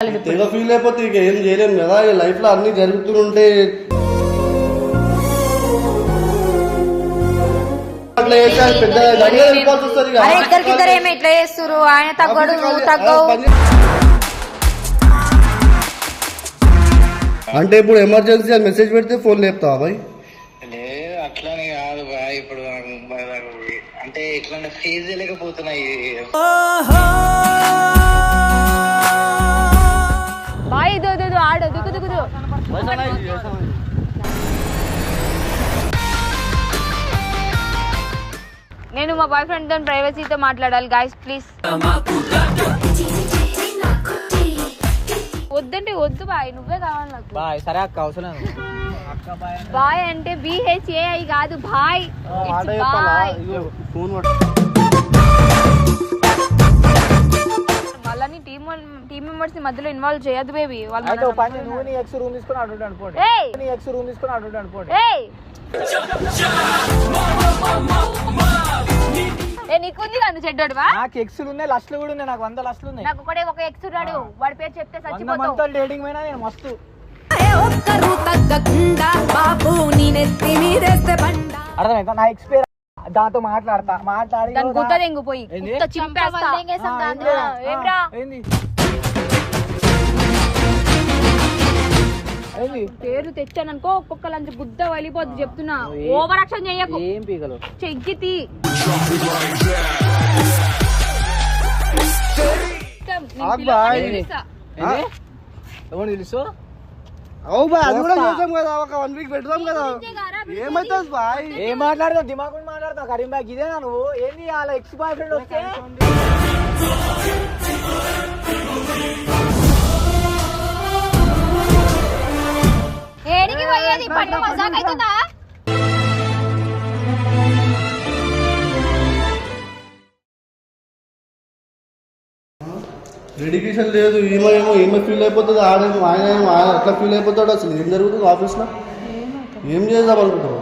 తెగ ఫీల్ అయిపోతే ఇక ఏం చేయలేం కదా ఈ లైఫ్లో అన్ని జరుగుతుంటే అట్లా చేస్తే అది పెద్ద గడియ వెళ్ళిపోవాల్సి వస్తుంది ఇక. అరే ఇద్దరికిద్దరు ఏమి ఇట్లా చేస్తురు ఆయన తగ్గడు నువ్వు తగ్గవు. పని- అంటే ఇప్పుడు ఎమర్జెన్సీ అని మెసేజ్ పెడితే ఫోన్ లేపుతావా బాయ్? లేదు అట్లానే కాదు బాయ్ ఇప్పుడు నాకు అంటే ఇట్లా ఫేజ్ లేకపోతున్నాయి. మా బాయ్ ఫ్రెండ్తో ప్రైవసీతో మాట్లాడాలి గాయస్ ప్లీజ్ వద్దంటే వద్దు బాయ్ నువ్వే కావాలి నాకు. బాయ్ సరే అక్క అవసరం బాయ్ అంటే బిహెచ్ఏఐ కాదు బాయ్? బాయ్. ఫోన్. వాళ్ళని టీమ్ టీమ్ మెంబర్స్ని మధ్యలో ఇన్వాల్వ్ చేయొద్దు బేబీ వాళ్ళు నువ్వు నీ ఎక్స్ రూమ్ తీసుకొని ఇటు అనుకోండి. ఏయ్! నీ ఎక్స్ రూమ్ తీసుకొని ఇటు అనుకోండి. నీకుంది కదా చెడ్డోడువా? నాకు ఎక్స్లు ఉన్నాయి లస్ట్లు కూడా ఉన్నాయి నాకు వంద లస్ట్లు ఉన్నాయి. నాకు ఒకటే ఒక ఎక్స్ ఉన్నాడు వాడి పేరు చెప్తే చచ్చిపోతావు. డేటింగ్ నేను మస్తు. ఒక్కరు తగ్గకుండా బాబు నీ నెత్తి మీదేస్తే బండ. అర్థమైందా? నా ఎక్స్ పేరు దాంతో మాట్లాడతా మాట్లాడి దాని గుత్త చింపేస్తా. ఆ, పేరు తెచ్చాననుకో ఒక్కొక్క లంచ్ గుద్ద వెళ్ళిపోద్ది చెప్తున్నా. ఓవర్ యాక్షన్ చెయ్యకు ఏం పీకలు ఏంది? ఎవరు తెలుసు అవు బాయ్ అది కూడా కదా ఒక వన్ వీక్ పెడదాం కదా. ఏమైతుంది బాయ్? ఏం మాట్లాడతావు? దిమాగ్ మాట్లాడతావు? కరీం బాగ్ ఇదేనా నువ్వు? ఏంది వాళ్ళ ఎక్స్ బాయ్ ఫ్రెండ్ వస్తే మజాక్ అవుతుందా? డెడికేషన్ లేదు ఈమె ఏమో ఈమె ఫీల్ అయిపోతుంది ఆడేమో ఆయన ఏమో ఆయన ఎట్లా ఫీల్ అయిపోతాడు అసలు ఏం జరుగుతుంది ఆఫీస్లో ఏం చేద్దాం అనుకుంటారు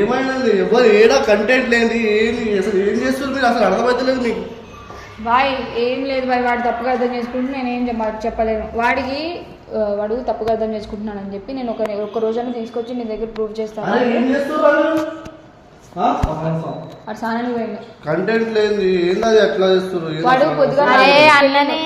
ఏమైంది ఎవరు ఏడా కంటెంట్ లేని ఏమి అసలు ఏం చేస్తుంది మీరు? అసలు అర్థమవుతలేదు మీకు. బాయ్ ఏం లేదు బాయ్ వాడు తప్పుగా అర్థం చేసుకుంటూ నేను చెప్పలేను. వాడికి వాడు తప్పుగా అర్థం చేసుకుంటున్నానని చెప్పి నేను ఒక ఒక రోజున తీసుకొచ్చి నీ దగ్గర ప్రూవ్ చేస్తాను. వాడు సానని పోయింది కంటెంట్ ఏంది వాడు? పొద్దుగా అరే అన్నని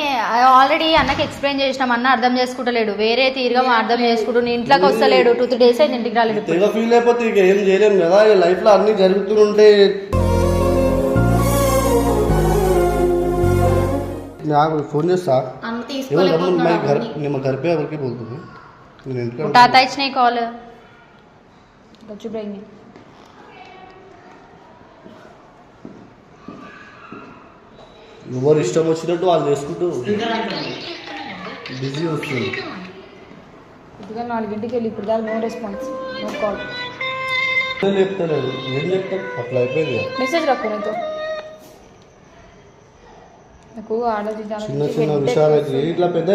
ఆల్రెడీ అన్నకి ఎక్స్ప్లెయిన్ చేసినాం. అన్న అర్థం చేసుకుంటలేడు. వేరే తీరుగా అర్థం చేసుకుంటూ నీ ఇంట్లోకి వస్తలేడు. టూ త్రీ డేస్ అయింది ఇంటికి రాలేడు తెగ ఫీల్ అయిపోతే ఇక ఏం చేయలేం కదా. ఈ లైఫ్లో అన్ని జరుగుతుంటే నాకు ఫోన్ చేస్తా. ಇವಾಗ ಅಮ್ಮನ ಮೈಗೆ ಘರ್ ನಿಮ್ಮ ಗರ್ಭೆ ಅವ್ರಿಗೆ ಬೋಲ್ಬೋದು ನೀನು ಎದ್ಕೊಂಡು ಉಟಾತ ಇಚ್ನೆ ಕಾಲ್ ಗಚ್ಚು ಬ್ರೇಂಗಿ ఎవరు ఇష్టం వచ్చినట్టు వాళ్ళు చేసుకుంటూ బిజీ వస్తుంది ఇదిగా నాలుగింటికి వెళ్ళి ఇప్పుడు దాకా నో రెస్పాన్స్ నో కాల్ లేపుతలేదు ఏం లేపుతా అట్లా అయిపోయింది మెసేజ్ రాకు నీతో నాకు చిన్న చిన్న వెంటనే విషయాలకి ఇట్లా పెద్ద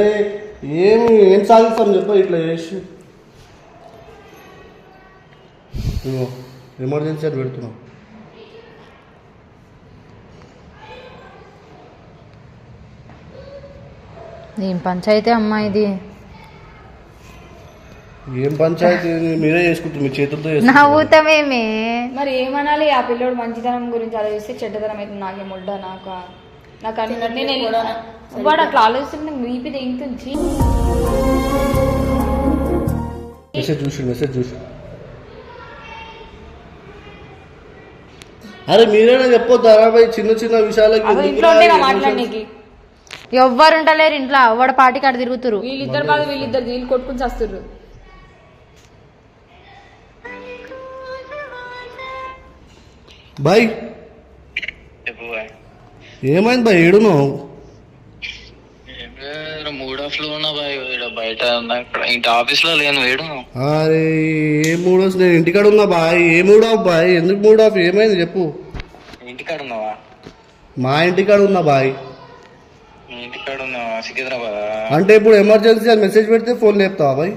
ఏమి ఏం సాధిస్తాం చెప్ప ఇట్లా చేసి. ఎమర్జెన్సీ అని పెడుతున్నాం. ఏం పంచాయితీ అమ్మా ఇది? ఏం పంచాయతీ? మీరే చేసుకుంటారు మీ చేతులతో నవ్వుతామేమి మరి ఏమనాలి? ఆ పిల్లోడు మంచితనం గురించి ఆలోచిస్తే చెడ్డతనం అయితే నాకే ముడ్డ నాకు. నాకు అన్ని నేను వాడు అట్లా వీపీ మెసేజ్ చూసి మెసేజ్ చూసి. అరే మీరైనా చెప్పొద్దారా భయ్ చిన్న చిన్న విషయాలకి ఎందుకు ఇంట్లో? మాట్లాడనీకి ఎవ్వరు ఉంటలేరు ఇంట్లో. ఎవడ పాటి కాడ తిరుగుతురు. వీళ్ళిద్దరు కాదు వీళ్ళిద్దరు వీళ్ళు కొట్టుకుని చేస్తుర్రు. బాయ్. ఏమైంది బాయ్ ఏడున్నావు? మూడ్ ఆఫ్లో ఉన్నా బాయ్ ఈడ బయట ఇంటి ఆఫీస్లో లేను. వేడు అరే ఏ మూడ్ వస్తుంది నేను ఇంటికాడ ఉన్నా బాయ్ ఏ మూడ్ ఆఫ్ బాయ్ ఎందుకు మూడ్ ఆఫ్? ఏమైంది చెప్పు. ఇంటికాడ ఉన్నావా? మా ఇంటికాడ ఉన్నా బాయ్ ఇంటికాడ ఉన్నావా? సికింద్రాబాద్ అంటే ఇప్పుడు ఎమర్జెన్సీ అని మెసేజ్ పెడితే ఫోన్ లేపుతావా బాయ్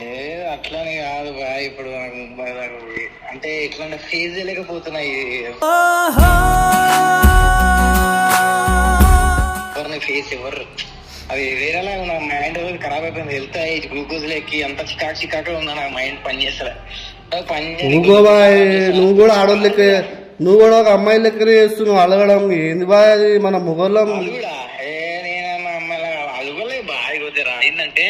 లేదు అట్లానే కాదు బాయ్ ఇప్పుడు నాకు అంటే ఇట్లా ఫేజ్ లేకపోతున్నాయి. ఎవరిని ఫేస్ ఎవరు? అది వేరేలా నా మైండ్ ఖరాబ్ అయిపోయింది. వెళ్తే గ్లూకోజ్ ఎక్కి అంత చికాకు చికాకు ఉందా నా మైండ్ పని పని నువ్వు బాయ్ నువ్వు కూడా ఆడోళ్ళు లెక్క నువ్వు కూడా ఒక అమ్మాయి లెక్కనే చేస్తున్నావు అలగడం. ఏంది బాయ్ అది? మన మొగోళ్ళం. ఏంటంటే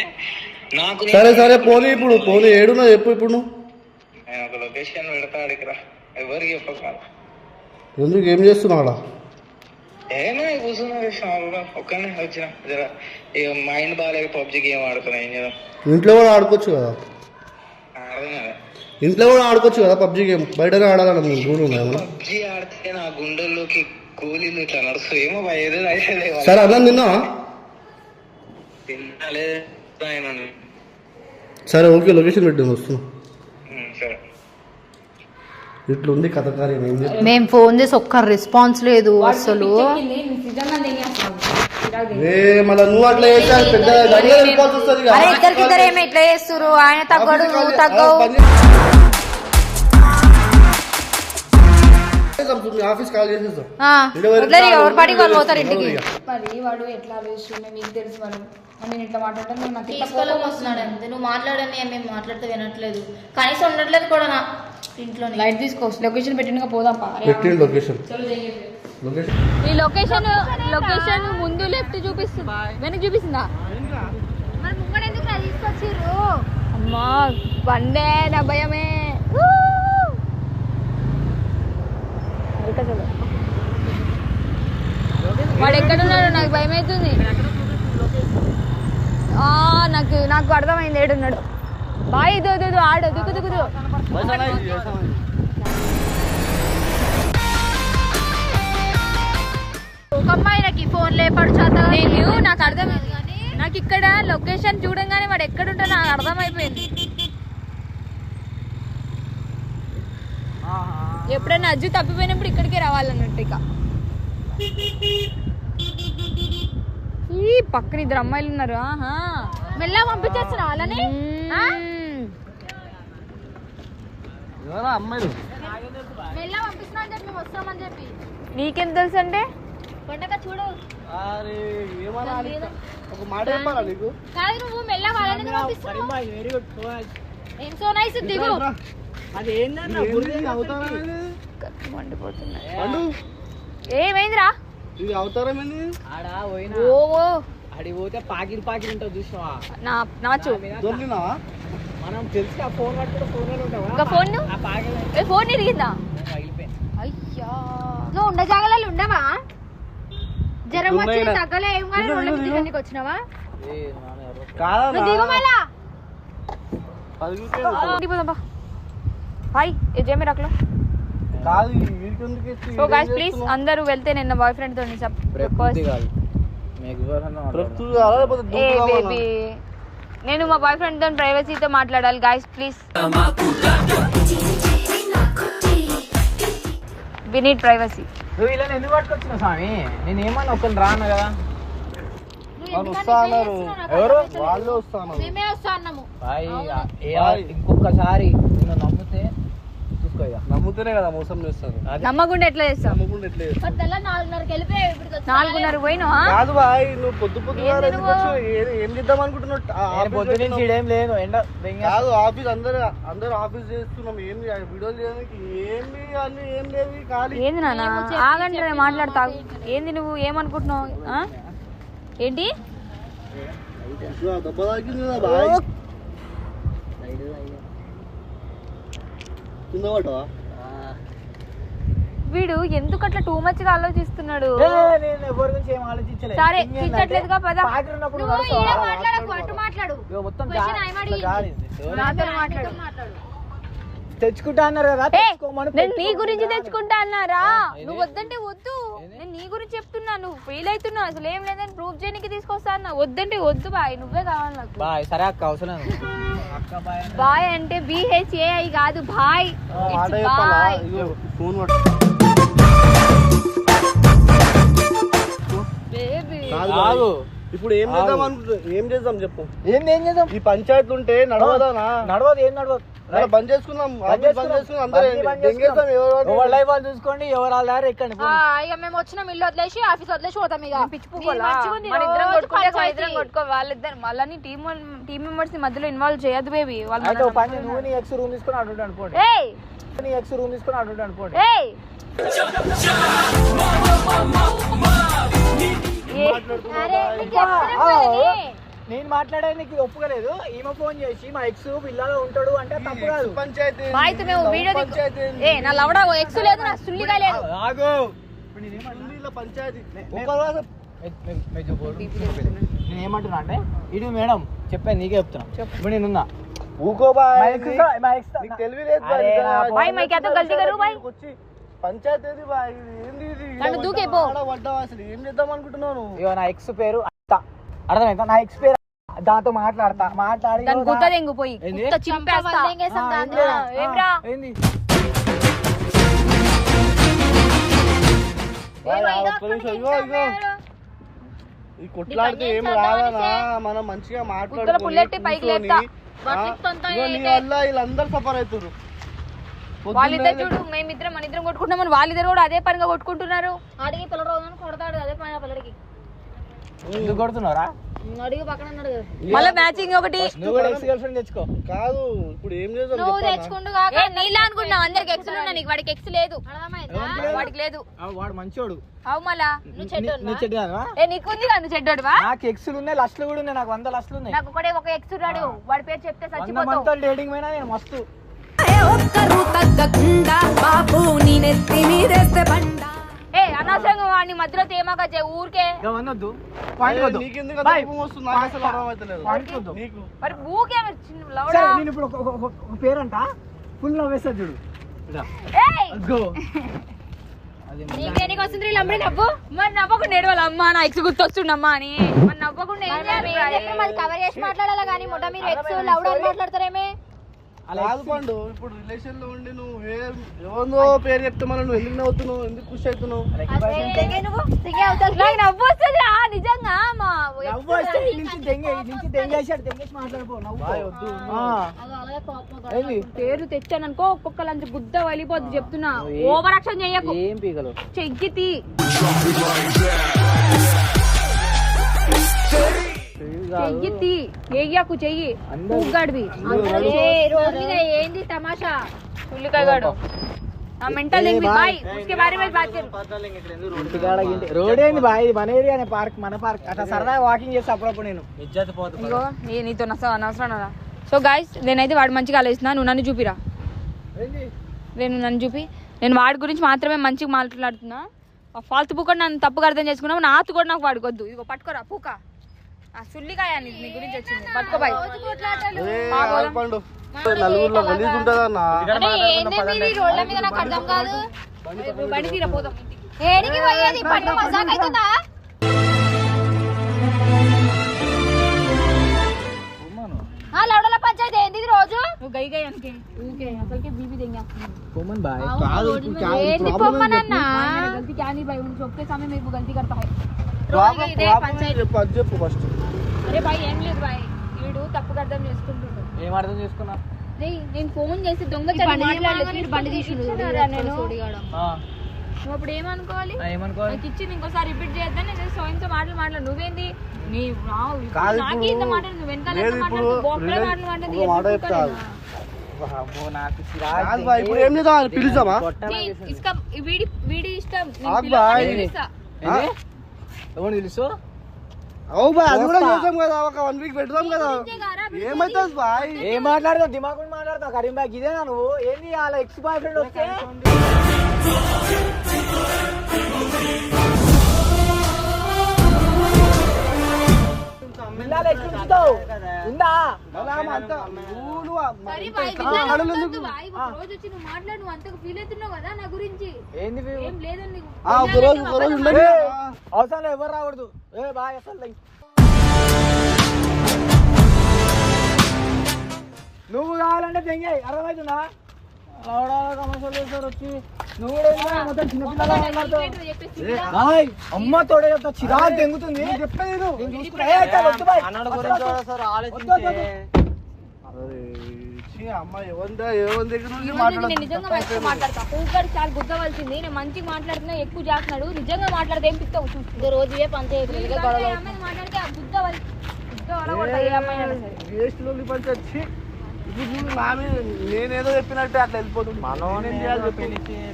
నాకు సరే సరే పోనీ ఇప్పుడు పోనీ ఏడున్నా చెప్పు ఇప్పుడు నువ్వు. నేను ఒక లొకేషన్ పెడతా అడిగిరా ఎవరికి చెప్పక ఎందుకు? ఏం చేస్తున్నావు అలా? ఏమో కూర్చున్నా కూడా ఒక్కనే వచ్చిన జర. ఇక మైండ్ బాగాలేక పబ్జి గేమ్ ఆడుతున్నా ఏం చేద్దాం? ఇంట్లో కూడా ఆడుకోవచ్చు కదా? ఇంట్లో కూడా ఆడుకోవచ్చు కదా పబ్జి గేమ్ బయటనే ఆడాలని రూల్? పబ్జి ఆడితే నా గుండెల్లోకి కూలీలు ఇట్లా నడుస్తూ ఏమో ఏదో సరే అన్నం తిన్నావా? తినాలే ఆయన సరే ఓకే లొకేషన్ పెట్టాను వస్తున్నా. ఇట్లుంది కథ కార్యం ఏం చేస్తాం మేము ఫోన్ చేసి ఒక్క రెస్పాన్స్ లేదు అసలు. ఏ మళ్ళీ నువ్వు అట్లా చేస్తే అది పెద్ద గడిగా వెళ్ళిపోతుంది వస్తుంది ఇక. అరే ఇద్దరికిద్దరు ఏమో ఇట్లా చేస్తురు ఆయన తగ్గడు నువ్వు తగ్గవు ఆ, పని చేద్దాం. మీ ఆఫీస్ కాల్ చేసేస్తాం. ఆ, ఇంటి వరకు వదిలేరు, కాదు, ఎవరి పాటికి వాళ్ళు పోతారు ఇంటికి. ఇంటికి ఇక. మరి వాడు ఎట్లా మీకు తెలుసు వాడు నేను ఇట్లా నాకు అంతే. నువ్వు మాట్లాడని మేము మాట్లాడితే వినట్లేదు. కనీసం ఉండట్లేదు కూడా నా ఇంట్లో లైట్ తీసుకో. లొకేషన్ పెట్టినగా పోదాం పా. పెట్టిండు లొకేషన్ ఈ లొకేషన్ లొకేషన్ ముందు లెఫ్ట్ చూపిస్తుంది. వెనక చూపిస్తుందా? అమ్మా బండే నా భయమే. వాడు ఎక్కడున్నాడు నాకు భయం అవుతుంది ఆ, నాకు నాకు అర్థమైంది ఏడున్నాడు. బాయ్ ఇదో ఆడు దిగు దిగు. ఒక అమ్మాయి నాకు ఈ ఫోన్ లేపాడు నేను నాకు అర్థమైంది నాకు ఇక్కడ లొకేషన్ చూడంగానే వాడు ఎక్కడుంటా నాకు అర్థమైపోయింది. ఎప్పుడైనా అజ్జు తప్పిపోయినప్పుడు ఇక్కడికే రావాలన్నట్టు ఇక. ఈ పక్కన ఇద్దరు అమ్మాయిలు ఉన్నారు ఆహా. మెల్ల పంపించేస్తున్నా వాళ్ళని? ఆ? అమ్మాయిలు? మెల్ల పంపిస్తున్నా అని చెప్పి మేము వస్తామని చెప్పి. నీకేం తెలుసు అంటే? పండగ చూడు. అరే ఏమన్నా ఒక మాట చెప్పాలా నీకు? కాదు నువ్వు మెల్ల వాళ్ళని పంపిస్తున్నావు. వెరీ గుడ్ ఏం సో నైస్ దిగు. అది ఏందన్న? ఏంది? అవతారం ఏంది? మండిపోతున్నాయి పండు. ఏమైందిరా? ఇది అవతారం ఏంది? ఆడ పోయినా? ఓ ఆడి పోతే పాకిరి పాకిరి ఉంటుంది చూసినావా? నా నాచు దొరికినావా? ఫోన్ పట్టుకుంటే ఫోన్ ఉంటావా ఇంకా ఫోన్ ఆ పాకిరి ఏ ఫోన్ ఇరిగిందా? అయ్యా. నువ్వు ఉండ జాగాలలో ఉండవా? జ్వరం వచ్చి ఉన్నాయినా. తగ్గలే. ఏం కానీ వచ్చినావా? నాన్న హాయ్ ఏ జేమి రకలో. సో గాయస్ ప్లీజ్ అందరూ వెళ్తే నేను నా బాయ్ ఫ్రెండ్ తోని ప్రకృతి నేను మా బాయ్ ఫ్రెండ్తో ప్రైవసీతో మాట్లాడాలి guys please we need privacy నువ్వు ఇలా ఎందుకు పట్టుకొచ్చినావు స్వామి? నేను ఏమన్నా ఒకరు రాను కదా? వాళ్ళు ఎవరు? వాళ్ళే ఇంకొకసారి ఇక నమ్ముతేనే కదా మోసం చేస్తారు. నమ్మకుండా ఎట్లా చేస్తాం నమ్మకుండా ఎట్లే నాలుగున్నరకి వెళ్ళిపోయావు ఇప్పుడు నాలుగున్నర పోయినావా? కాదు బాయ్ నువ్వు పొద్దు పొద్దుగా ఏంది ఎందుకు నువ్వు? వచ్చావు? ఏ- ఏం చేద్దాం అనుకుంటున్నావు? ఆ నేను ఆఫీస్ పొద్దు నుంచి. ఈడేం ఎండ. కాదు ఆఫీస్ అందరు అందరు ఆఫీస్ చేస్తున్నాం. ఆ వీడియోలు చేయడానికి ఏంది అన్ని ఏం లేవు ఖాళీ. ఏంది నాన్న? ఆగండి మాట్లాడతా ఏంది నువ్వు? ఏమనుకుంటున్నావు? ఆ? ఏంటి? ఇదిగో దెబ్బ తాకింది కదా బాయ్. కింద వీడు ఎందుకు అట్లా టూ మచ్గా ఆలోచిస్తున్నాడు? ఏ, నేను ఎవరి గురించి ఏం ఆలోచించలేదు సరే ఇంకేందంటే, చిచ్చట్లేదుగా పద. పాకిరి ఉన్నప్పుడు నువ్వు నడుస్తావా? ఈడ మాట్లాడకు అటు మాట్లాడు. మొత్తం. నాతో మాట్లాడు. తెచ్చుకుంటా అన్నారు? కదా నేను నీ గురించి. తెచ్చుకుంటా అన్నారా? నువ్వు వద్దంటే వద్దు. నేను. నీ గురించి చెప్తున్నా నువ్వు ఫెయిల్ అవుతున్నావు. అసలు ఏం లేదని ప్రూవ్ చేయడానికి తీసుకొస్తా అన్నా. వద్దంటే వద్దు బాయ్ నువ్వే కావాలి నాకు. బాయ్ సరే అక్క అవసరం బాయ్. బాయ్ అంటే బిహెచ్ఏఐ కాదు బాయ్. ఇదిగో ఫోన్ పట్టు. ఇప్పుడు ఏం చేద్దాం అనుకుంటున్నా ఏం చేద్దాం చెప్పు. ఏంది ఏం చేద్దాం? ఈ పంచాయతీ ఉంటే నడవదానా నడవదు ఏం నడవదు. అలా బంద్ చేసుకుందాం ఆఫీస్ బంద్ చూసుకోండి ఎవరు వాళ్ళ దారి ఎక్కండి ఆ, ఇక మేము వచ్చినాం ఇల్లు వదిలేసి ఆఫీస్ వదిలేసి పోతాం ఇక. ఇద్దరం కొట్టుకో వాళ్ళిద్దరు. మళ్ళీ టీమ్ టీమ్ మెంబర్స్ని మధ్యలో ఇన్వాల్వ్ చేయొద్దు బేబీ వాళ్ళు నువ్వు నీ ఎక్స్ రూమ్ తీసుకొని ఇటు అనుకోండి. ఏయ్! నీ ఎక్స్ రూమ్ తీసుకొని ఇటు అనుకోండి. నేను మాట్లాడేది నీకు ఒప్పుకోలేదు. ఈమె ఫోన్ చేసి మా ఎక్స్ పిల్లలో ఉంటాడు అంటే తప్పు కాదు. పంచాయతీ మేము వీడియో ఏ నా లవడా ఎక్స్ లేదు నా సుల్లిగా లేదు. ఆగు. పంచాయతీ. నేను ఏమంటున్నా అంటే ఇది మేడం చెప్పాను నీకే చెప్తున్నా. ఇప్పుడు నేనున్నా. ఊకో బాయ్. మా ex తో- మా ex తో- నీకు తెలివి లేదు అరే బాయ్ నా బాయ్, మై క్యా తో గల్తీ కరూ బాయ్? వచ్చి పంచాయతీ ఏది అసలు. ఏం చేద్దాం ఇగో నా ఎక్స్ పేరు అర్థమైందా? నా ఎక్స్ పేరు దాంతో మాట్లాడతా. మాట్లాడి దాని గుత్త? గుత్త చింపేస్తా. దెంగేసాం దాంతో. ఏమ్రా? ఏంది? ఈ కొట్లాడితే ఏం రాదనా మనం మంచిగా సఫర్ అవుతారు వాళ్ళిద్దరు చూడు మేమిద్దరం మన ఇద్దరం కొట్టుకుంటామని వాళ్ళిద్దరు కూడా అదే పనిగా కొట్టుకుంటున్నారు. అడిగి పిల్లడు కొడతాడు అదే పని పిల్లడికి. ఎందుకు కొడుతున్నారా అడిగి పక్కన ఉన్నాడు కదా. మళ్ళీ మ్యాచింగ్ ఒకటి. నువ్వు కూడా ఎక్స్ గర్ల్ ఫ్రెండ్ తెచ్చుకో. కాదు ఇప్పుడు ఏం చేద్దాం నువ్వు చెప్పాలా? తెచ్చుకుంటూ కాక ఏ, నీలా అనుకున్నావు. అందరికి ఎక్స్ ఉన్నా నీకు వాడికి ఎక్స్ లేదు. వాడికి లేదు. ఆ, వాడు మంచోడు. అవు మళ్ళా. నువ్వు చెట్టు నీ చెడ్డ దానివా? ఏ నీకుంది కదా నువ్వు చెడ్డోడువా? నాకు ఎక్స్లు ఉన్నాయి లస్ట్లు కూడా ఉన్నాయి నాకు వంద లస్ట్లు ఉన్నాయి. నాకు ఒకటే ఒక ఎక్స్ ఉన్నాడు. వాడి పేరు చెప్తే చచ్చిపోతావు. డేటింగ్ నేను మస్తు. ఏ ఒక్కరు తగ్గకుండా బాబు నీ నెత్తి మీదేస్తే బండ. ఏ అనవసరంగా వాడిని మధ్యలో తేమాక ఊరికే. పాయింట్ నీకెందుకు కోపం వస్తుంది? నాకు అసలు పాయింట్ నీకు. మరి ఊకే మరి చిన్న సరే లవడా నేను ఇప్పుడు ఒక- ఒక- ఒక- ఒక పేరంట. ఫుల్ నవ్వేస్తా చూడు. ఇదా. ఏయ్! నీకేనికి వస్తుంది నవ్వు. మరి నవ్వకుండా ఏడవాలి? అమ్మా నా ఎక్స్ గుర్తొస్తుండమ్మా అని. మరి నవ్వకుండా ఏం చేయాలి? కవర్ చేసి మాట్లాడాలా కానీ మొట్ట మీరు ఎక్స్ లౌడ్ అని మాట్లాడతారేమే? కాదు పండు ఇప్పుడు రిలేషన్లో ఉండి నువ్వు పేరు చెప్తే మనం నువ్వు ఎందుకు నవ్వుతున్నావు ఎందుకు ఖుషి అవుతున్నావు? నిజంగా పేరు తెచ్చాననుకో ఒక్కొక్క లంచ్ గుద్ద వలిపోద్ది చెప్తున్నా. ఓవర్ యాక్షన్ చెయ్యకు ఏం పీకలు చెయ్యి చెయ్యి తీ. ఏయ్యాకు చెయ్యి. ఉగ్గాడివి. ఏంది తమాషా? ఉల్లికాయగాడు. సో గాయస్ నేనైతే వాడు మంచిగా ఆలోచిస్తున్నా. నువ్వు నన్ను చూపిరా. నేను నన్ను చూపి. నేను వాడి గురించి మాత్రమే మంచిగా మాట్లాడుతున్నా. ఫాల్త్ పూక నన్ను తప్పుగా అర్థం చేసుకున్నావు. నాతో కూడా నాకు వాడుకోద్దు ఇదిగో పట్టుకోరా పూక. సుల్లికాయ నీ నీ గురించి వచ్చింది పట్టుకో బాయ్ ఏ, ఆగు పండు నలుగురిలో గలీజ్ ఉంటుందన్న ఏంది మీరు ఈ రోడ్ల మీద నాకు అర్థం కాదు బండి తీరా పోదాం ఏడికి పోయేది పండు మజాక్ అవుతుందా ఆ లౌడల పంచాయతీ ఏంది ఇది రోజు నువ్వు గై గై అనుకే ఊకే అసలుకే బీబీ దెంగేస్తుంది కామన్ బాయ్ కాదు ఇప్పుడు కాదు, ఏంది problem ఏంది పొమ్మనన్నా చెప్పు. गलती क्या नहीं भाई उन सबके सामने मेरे को गलती करता है చెప్పు ఫస్ట్ అరే ఏం లేదు భాయ్ వీడు తప్పుగా అర్థం చేసుకుంటుండు ఏం అర్థం చేసుకున్నా రేయ్, నేను ఫోన్ చేసి దొంగ ఈ బండి తీయమనగానే బండి తీసుకుండు ఆ, నువ్వు అప్పుడు ఏమనుకోవాలి? ఆ, ఏమనుకోవాలి? నాకు ఇచ్చింది ఇంకోసారి రిపీట్ చేద్దాం నేను సో ఇంత మాటలు మాట్లాడు. నువ్వేంది? నీ నాకే ఇంత మాట్లాడు. నువ్వు వెనకాల లేదు బొక్కలే మాటలు మాట్లాడు బాయ్ ఇప్పుడు ఏం చేద్దాం? పిలుస్తామా ఇసుక వీడి వీడి ఇష్టం. ఎవరు తెలుసు? అవు బాయ్ అది కూడా చేద్దాం కదా ఒక వన్ వీక్ పెడదాం కదా. ఏమైతుంది బాయ్ ఏం మాట్లాడతావు? దిమాగ్ మాట్లాడతావు? కరీం బాయ్ ఇదేనా నువ్వు? ఏంది వాళ్ళ ఎక్స్ బాయ్ ఫ్రెండ్ వస్తే? పిల్లలు ఎక్కి ఉంచుతావు? ఉందా? అవసరం ఎవరు రాకూడదు. ఏ బాయ్ అసలు. నువ్వు కావాలంటే తెంగాయి అర్థమవుతుందా? అమ్మ తోడే చెప్తా చిరాకు తెంగుతుంది. చాలు, అమ్మ దగ్గర నేను నిజంగా మంచిగా మాట్లాడతా. ఊగాడు గుద్దవలసింది. నేను మంచిగా మాట్లాడుతున్నా ఎక్కువ చేస్తున్నాడు. నిజంగా మాట్లాడితే ఏం పిస్తావు రోజు ఏ పంచాయతీ మాట్లాడితే గుద్ద. వేస్ట్ పంచాయతీ. ఇప్పుడు చూడు నా మీద నేనేదో చెప్పినట్టే అట్లా వెళ్ళిపోతుంది. నేనేం చేయాలి చెప్పు.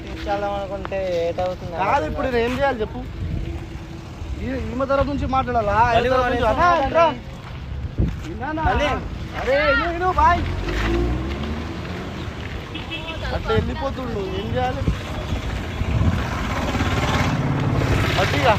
తీసుకెళ్దాం అనుకుంటే ఏటవుతుంది కాదు ఇప్పుడు నేను ఏం చేయాలి చెప్పు? ఈమె తరఫు నుంచి మాట్లాడాలా? అరే బాయ్. అట్లా వెళ్ళిపోతుండు. ఏం చేయాలి? అట్టిగా